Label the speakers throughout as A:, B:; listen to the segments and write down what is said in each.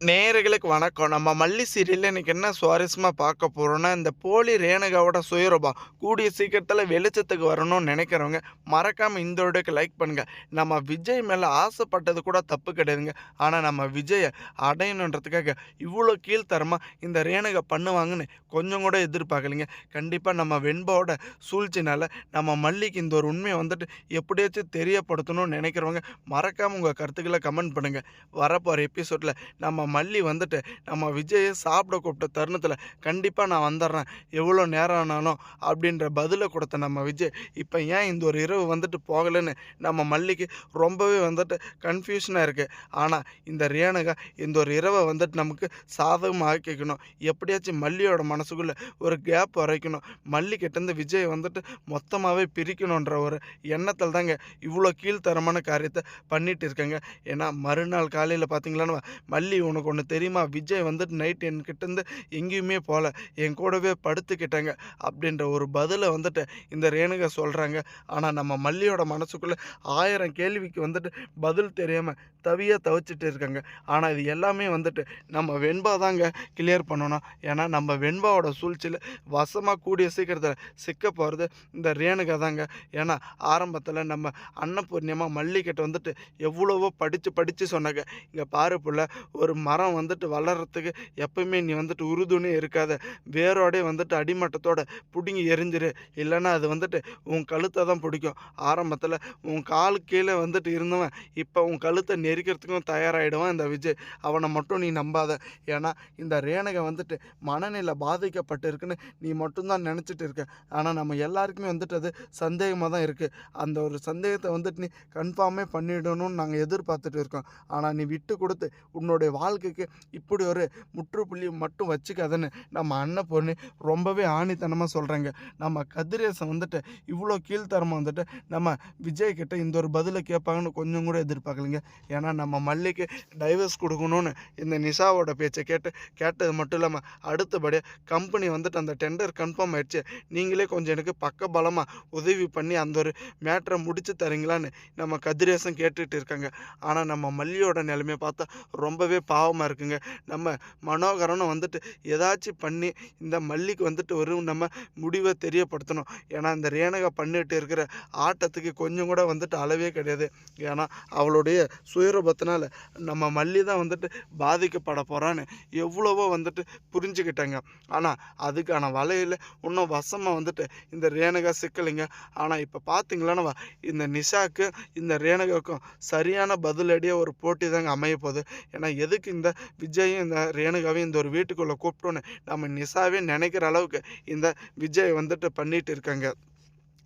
A: நேர்களுக்கு வணக்கம். நம்ம மல்லி சீரியலில் இன்றைக்கி என்ன சுவாரஸ்யமாக பார்க்க போகிறோன்னா இந்த போலி ரேணுகாவோட சுயரூபம் கூடிய சீக்கிரத்தில் வெளிச்சத்துக்கு வரணும்னு நினைக்கிறவங்க மறக்காமல் இந்த வீடியோக்கு லைக் பண்ணுங்கள் நம்ம விஜய் மேலே ஆசைப்பட்டது கூட தப்பு கிடையாதுங்க. ஆனால் நம்ம விஜயை அடையணுன்றதுக்காக இவ்வளோ கீழ்த்தரமாக இந்த ரேணுகா பண்ணுவாங்கன்னு கொஞ்சம் கூட எதிர்பார்க்கலைங்க. கண்டிப்பாக நம்ம வெண்பாவோட சூழ்ச்சினால் நம்ம மல்லிக்கு இந்த ஒரு உண்மையை வந்துட்டு எப்படியாச்சும் தெரியப்படுத்தணும்னு நினைக்கிறவங்க மறக்காமல் உங்கள் கருத்துக்களை கமெண்ட் பண்ணுங்கள் வரப்போகிற எபிசோடில் நம்ம மல்லி வந்துட்டு நம்ம விஜயை சாப்பிட கூப்பிட்ட தருணத்தில் கண்டிப்பாக நான் வந்துடுறேன் எவ்வளோ நேரம் ஆனாலும் அப்படின்ற பதிலை கொடுத்த நம்ம விஜய் இப்போ ஏன் இந்த ஒரு இரவு வந்துட்டு போகலைன்னு? நம்ம மல்லிக்கு ரொம்பவே வந்துட்டு கன்ஃபியூஷனாக இருக்குது ஆனால் இந்த ரேணுகா இந்த ஒரு இரவை வந்துட்டு நமக்கு சாதகமாக ஆக்கிக்கணும் எப்படியாச்சும் மல்லியோட மனசுக்குள்ளே ஒரு கேப் வரைக்கணும். மல்லிக்கிட்டேருந்து விஜய் வந்துட்டு மொத்தமாகவே பிரிக்கணுன்ற ஒரு எண்ணத்தில் தாங்க இவ்வளோ கீழ்த்தரமான காரியத்தை பண்ணிகிட்டு இருக்காங்க. ஏன்னா மறுநாள் காலையில் பார்த்தீங்களான்னு மல்லி உனக்கு ஒன்று தெரியுமா? விஜய் வந்துட்டு நைட் என்கிட்டேருந்து எங்கேயுமே போகல என் கூடவே படுத்துக்கிட்டாங்க அப்படின்ற ஒரு பதிலை வந்துட்டு இந்த ரேணுகா சொல்கிறாங்க ஆனால் நம்ம மல்லியோட மனசுக்குள்ளே ஆயிரம் கேள்விக்கு வந்துட்டு பதில் தெரியாமல் தவியாக தவிச்சிட்டு இருக்காங்க. ஆனால் இது எல்லாமே வந்துட்டு நம்ம வெண்பா தாங்க கிளியர் பண்ணணும். ஏன்னா நம்ம வெண்பாவோட சூழ்ச்சியில் வசமாக கூடிய சீக்கிரத்தில் சிக்க போகிறது இந்த ரேணுகா தாங்க. ஏன்னா ஆரம்பத்தில் நம்ம அன்னபூர்ணியமாக மல்லிக்கிட்ட வந்துட்டு எவ்வளவோ படித்து படித்து சொன்னாங்க. இங்கே பாரு புள்ள ஒரு மரம் வந்துட்டு வளர்கிறதுக்கு எப்பவுமே நீ வந்துட்டு உறுதுணே இருக்காத. வேரோடே வந்துட்டு அடிமட்டத்தோட பிடுங்கி எரிஞ்சிரு. இல்லைன்னா அது வந்துட்டு உன் கழுத்தை தான் பிடிக்கும். ஆரம்பத்தில் உன் காலு கீழே வந்துட்டு இருந்தவன் இப்போ உன் கழுத்தை நெரிக்கிறதுக்கும் தயாராகிடுவான் இந்த விஜய். அவனை மட்டும் நீ நம்பாத. ஏன்னா இந்த ரேணகை வந்துட்டு மனநிலை பாதிக்கப்பட்டு இருக்குன்னு நீ மட்டும்தான் நினச்சிட்டு இருக்க. ஆனால் நம்ம எல்லாருக்குமே வந்துட்டு அது சந்தேகமாக தான் இருக்குது அந்த ஒரு சந்தேகத்தை வந்துட்டு நீ கன்ஃபார்மே பண்ணிடணும்னு நாங்கள் எதிர்பார்த்துட்டு இருக்கோம். ஆனால் நீ விட்டு கொடுத்து உன்னுடைய வாழ்க்கைக்கு இப்படி ஒரு முற்றுப்புள்ளி மட்டும் வச்சுக்காதுன்னு நம்ம அண்ணன் பொண்ணு ரொம்பவே ஆணித்தனமாக சொல்கிறாங்க நம்ம கதிரேசன் வந்துட்டு இவ்வளோ கீழ்த்தரமாக வந்துட்டு நம்ம விஜய் கிட்ட இந்த ஒரு பதிலை கேட்பாங்கன்னு கொஞ்சம் கூட எதிர்பார்க்கலைங்க. ஏன்னா நம்ம மல்லிக்கு டைவர்ஸ் கொடுக்கணும்னு இந்த நிஷாவோட பேச்சை கேட்டு கேட்டது மட்டும் இல்லாமல் அடுத்தபடியாக கம்பெனி வந்துட்டு அந்த டெண்டர் கன்ஃபார்ம் ஆயிடுச்சு. நீங்களே கொஞ்சம் எனக்கு பக்க பலமாக உதவி பண்ணி அந்த ஒரு மேட்ரை முடிச்சு தரீங்களான்னு நம்ம கதிரேசன் கேட்டுட்டு இருக்காங்க. ஆனால் நம்ம மல்லியோட நிலைமையை பார்த்தா ரொம்பவே பாவமாக இருக்குங்க. நம்ம மனோகரனை வந்துட்டு ஏதாச்சும் பண்ணி இந்த மல்லிக்கு வந்துட்டு ஒரு நம்ம முடிவை தெரியப்படுத்தணும். ஏன்னா இந்த ரேணகை பண்ணிட்டு இருக்கிற ஆட்டத்துக்கு கொஞ்சம் கூட வந்துட்டு அளவே கிடையாது. ஏன்னா அவளுடைய சுயரூபத்தினால் நம்ம மல்லி தான் வந்துட்டு பாதிக்கப்பட போகிறான்னு எவ்வளவோ வந்துட்டு புரிஞ்சுக்கிட்டேங்க. ஆனால் அதுக்கான வலையில் இன்னும் வசமாக வந்துட்டு இந்த ரேணகை சிக்கலைங்க. ஆனால் இப்போ பார்த்தீங்களான்னா இந்த நிஷாக்கு இந்த ரேணுகாவுக்கும் சரியான பதிலடியாக ஒரு போட்டி தாங்க அமைய போகுது. ஏன்னா எதுக்கு இந்த விஜயும் இந்த ரேணுகாவையும் இந்த ஒரு வீட்டுக்குள்ளே கூப்பிட்டோன்னு நம்ம நிஷாவே நினைக்கிற அளவுக்கு இந்த விஜய் வந்துட்டு பண்ணிட்டு இருக்காங்க.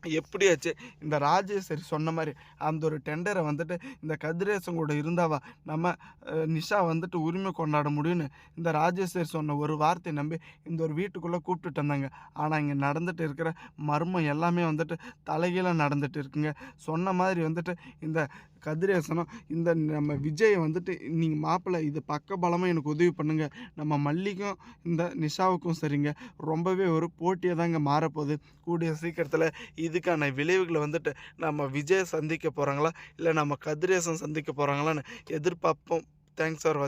A: எப்படியாச்சு இந்த ராஜேஸ்வரி சொன்ன மாதிரி அந்த ஒரு டெண்டரை வந்துட்டு இந்த கதிரேசன் கூட இருந்தாவா? நம்ம நிஷா வந்துட்டு உரிமை கொண்டாட முடியும்னு இந்த ராஜேஸ்வரி சொன்ன ஒரு வார்த்தையை நம்பி இந்த ஒரு வீட்டுக்குள்ளே கூப்பிட்டுட்டு வந்தாங்க ஆனால் இங்கே நடந்துட்டு இருக்கிற மர்மம் எல்லாமே வந்துட்டு தலைகீழாக நடந்துட்டு இருக்குங்க. சொன்ன மாதிரி வந்துட்டு இந்த கதிரேசனும் இந்த நம்ம விஜயை வந்துட்டு நீங்கள் மாப்பிள்ளை இது பக்கபலமாக எனக்கு உதவி பண்ணுங்கள் நம்ம மல்லிக்கும் இந்த நிஷாவுக்கும் சரிங்க. ரொம்பவே ஒரு போட்டியாக தாங்க மாறப்போகுது. கூடிய சீக்கிரத்தில் இதுக்கான விளைவுகளை வந்துட்டு நம்ம விஜய் சந்திக்க போகிறாங்களா இல்லை நம்ம கதிரேசன் சந்திக்க போகிறாங்களான்னு எதிர்பார்ப்போம். Thanks for